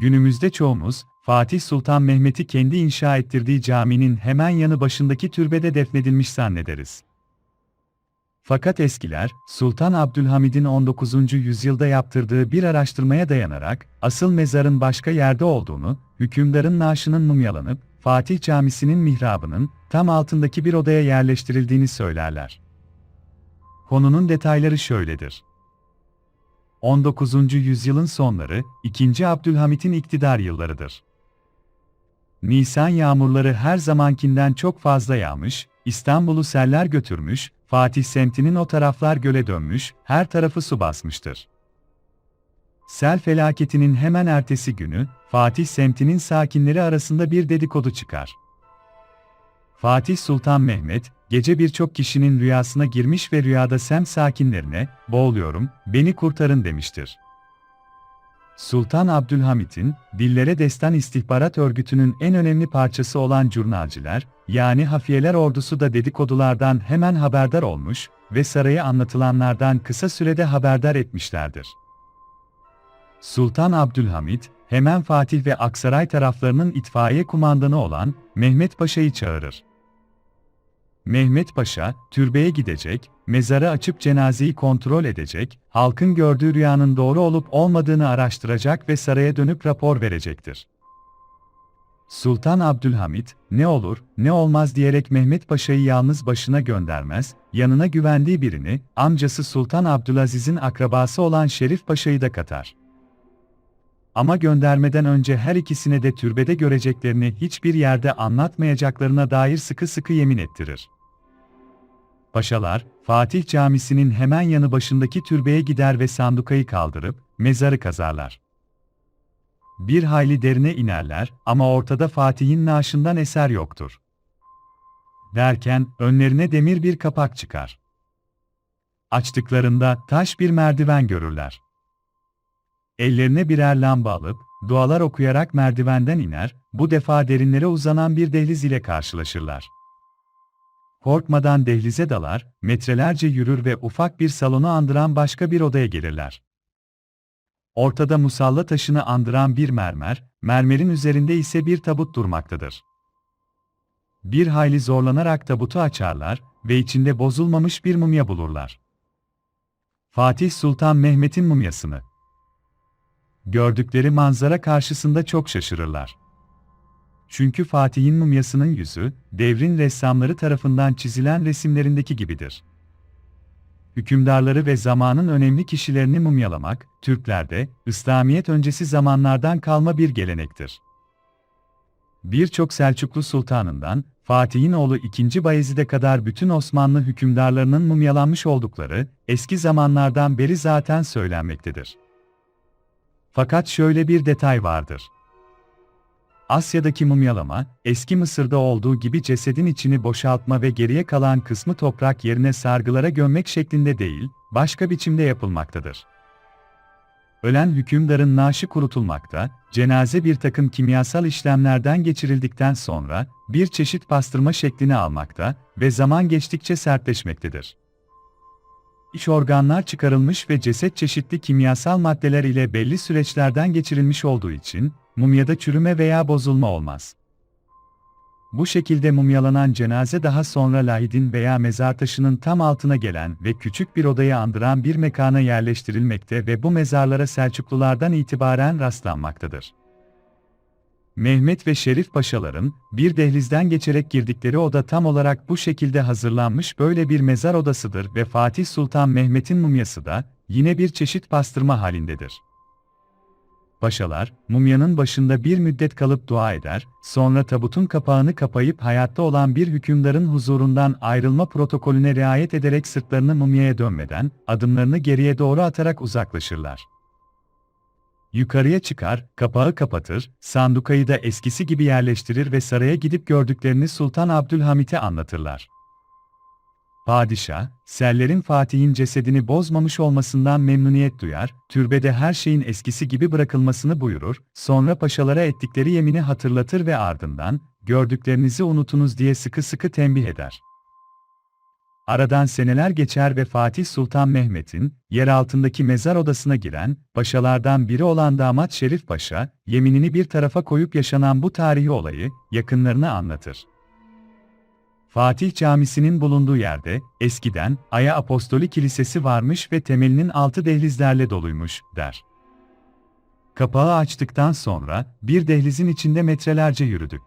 Günümüzde çoğumuz, Fatih Sultan Mehmet'i kendi inşa ettirdiği caminin hemen yanı başındaki türbede defnedilmiş zannederiz. Fakat eskiler, Sultan Abdülhamid'in 19. yüzyılda yaptırdığı bir araştırmaya dayanarak, asıl mezarın başka yerde olduğunu, hükümdarın naaşının mumyalanıp, Fatih Camisi'nin mihrabının, tam altındaki bir odaya yerleştirildiğini söylerler. Konunun detayları şöyledir. 19. yüzyılın sonları, 2. Abdülhamit'in iktidar yıllarıdır. Nisan yağmurları her zamankinden çok fazla yağmış, İstanbul'u seller götürmüş, Fatih semtinin o taraflar göle dönmüş, her tarafı su basmıştır. Sel felaketinin hemen ertesi günü, Fatih semtinin sakinleri arasında bir dedikodu çıkar. Fatih Sultan Mehmet, gece birçok kişinin rüyasına girmiş ve rüyada semt sakinlerine, boğuluyorum, beni kurtarın demiştir. Sultan Abdülhamit'in, Dillere Destan İstihbarat Örgütü'nün en önemli parçası olan jurnalciler, yani hafiyeler ordusu da dedikodulardan hemen haberdar olmuş ve saraya anlatılanlardan kısa sürede haberdar etmişlerdir. Sultan Abdülhamit, hemen Fatih ve Aksaray taraflarının itfaiye kumandanı olan Mehmet Paşa'yı çağırır. Mehmet Paşa, türbeye gidecek, mezarı açıp cenazeyi kontrol edecek, halkın gördüğü rüyanın doğru olup olmadığını araştıracak ve saraya dönüp rapor verecektir. Sultan Abdülhamit, ne olur, ne olmaz diyerek Mehmet Paşa'yı yalnız başına göndermez, yanına güvendiği birini, amcası Sultan Abdülaziz'in akrabası olan Şerif Paşa'yı da katar. Ama göndermeden önce her ikisine de türbede göreceklerini hiçbir yerde anlatmayacaklarına dair sıkı sıkı yemin ettirir. Paşalar, Fatih Camisi'nin hemen yanı başındaki türbeye gider ve sandukayı kaldırıp, mezarı kazarlar. Bir hayli derine inerler ama ortada Fatih'in naaşından eser yoktur. Derken, önlerine demir bir kapak çıkar. Açtıklarında taş bir merdiven görürler. Ellerine birer lamba alıp, dualar okuyarak merdivenden iner, bu defa derinlere uzanan bir dehliz ile karşılaşırlar. Korkmadan dehlize dalar, metrelerce yürür ve ufak bir salonu andıran başka bir odaya gelirler. Ortada musalla taşını andıran bir mermer, mermerin üzerinde ise bir tabut durmaktadır. Bir hayli zorlanarak tabutu açarlar ve içinde bozulmamış bir mumya bulurlar. Fatih Sultan Mehmet'in mumyasını. Gördükleri manzara karşısında çok şaşırırlar. Çünkü Fatih'in mumyasının yüzü, devrin ressamları tarafından çizilen resimlerindeki gibidir. Hükümdarları ve zamanın önemli kişilerini mumyalamak, Türklerde, İslamiyet öncesi zamanlardan kalma bir gelenektir. Birçok Selçuklu sultanından, Fatih'in oğlu 2. Bayezid'e kadar bütün Osmanlı hükümdarlarının mumyalanmış oldukları, eski zamanlardan beri zaten söylenmektedir. Fakat şöyle bir detay vardır. Asya'daki mumyalama, eski Mısır'da olduğu gibi cesedin içini boşaltma ve geriye kalan kısmı toprak yerine sargılara gömmek şeklinde değil, başka biçimde yapılmaktadır. Ölen hükümdarın naaşı kurutulmakta, cenaze bir takım kimyasal işlemlerden geçirildikten sonra, bir çeşit pastırma şeklini almakta ve zaman geçtikçe sertleşmektedir. İç organlar çıkarılmış ve ceset çeşitli kimyasal maddeler ile belli süreçlerden geçirilmiş olduğu için, mumyada çürüme veya bozulma olmaz. Bu şekilde mumyalanan cenaze daha sonra lahidin veya mezar taşının tam altına gelen ve küçük bir odayı andıran bir mekana yerleştirilmekte ve bu mezarlara Selçuklulardan itibaren rastlanmaktadır. Mehmet ve Şerif Paşaların, bir dehlizden geçerek girdikleri oda tam olarak bu şekilde hazırlanmış böyle bir mezar odasıdır ve Fatih Sultan Mehmet'in mumyası da, yine bir çeşit pastırma halindedir. Paşalar, mumyanın başında bir müddet kalıp dua eder, sonra tabutun kapağını kapayıp hayatta olan bir hükümdarın huzurundan ayrılma protokolüne riayet ederek sırtlarını mumyaya dönmeden, adımlarını geriye doğru atarak uzaklaşırlar. Yukarıya çıkar, kapağı kapatır, sandukayı da eskisi gibi yerleştirir ve saraya gidip gördüklerini Sultan Abdülhamit'e anlatırlar. Padişah, sellerin Fatih'in cesedini bozmamış olmasından memnuniyet duyar, türbede her şeyin eskisi gibi bırakılmasını buyurur, sonra paşalara ettikleri yemini hatırlatır ve ardından, gördüklerinizi unutunuz diye sıkı sıkı tembih eder. Aradan seneler geçer ve Fatih Sultan Mehmet'in, yer altındaki mezar odasına giren, paşalardan biri olan damat Şerif Paşa, yeminini bir tarafa koyup yaşanan bu tarihi olayı, yakınlarına anlatır. Fatih Camisi'nin bulunduğu yerde, eskiden, Aya Apostoli Kilisesi varmış ve temelinin altı dehlizlerle doluymuş, der. Kapağı açtıktan sonra, bir dehlizin içinde metrelerce yürüdük.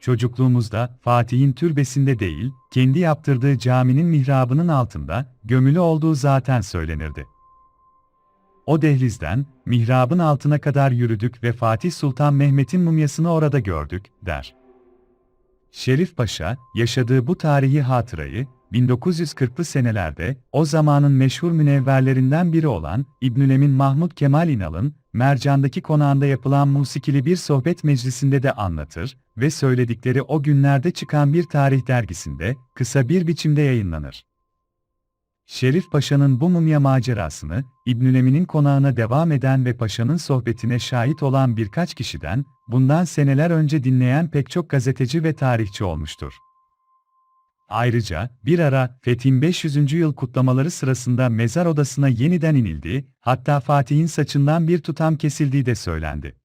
Çocukluğumuzda Fatih'in türbesinde değil, kendi yaptırdığı caminin mihrabının altında gömülü olduğu zaten söylenirdi. O dehlizden mihrabın altına kadar yürüdük ve Fatih Sultan Mehmet'in mumyasını orada gördük, der. Şerif Paşa, yaşadığı bu tarihi hatırayı, 1940'lı senelerde, o zamanın meşhur münevverlerinden biri olan İbnülemin Mahmud Kemal İnal'ın, Mercan'daki konağında yapılan musikili bir sohbet meclisinde de anlatır ve söyledikleri o günlerde çıkan bir tarih dergisinde, kısa bir biçimde yayınlanır. Şerif Paşa'nın bu mumya macerasını, İbnülemin'in konağına devam eden ve Paşa'nın sohbetine şahit olan birkaç kişiden, bundan seneler önce dinleyen pek çok gazeteci ve tarihçi olmuştur. Ayrıca, bir ara, Fethin 500. yıl kutlamaları sırasında mezar odasına yeniden inildiği, hatta Fatih'in saçından bir tutam kesildiği de söylendi.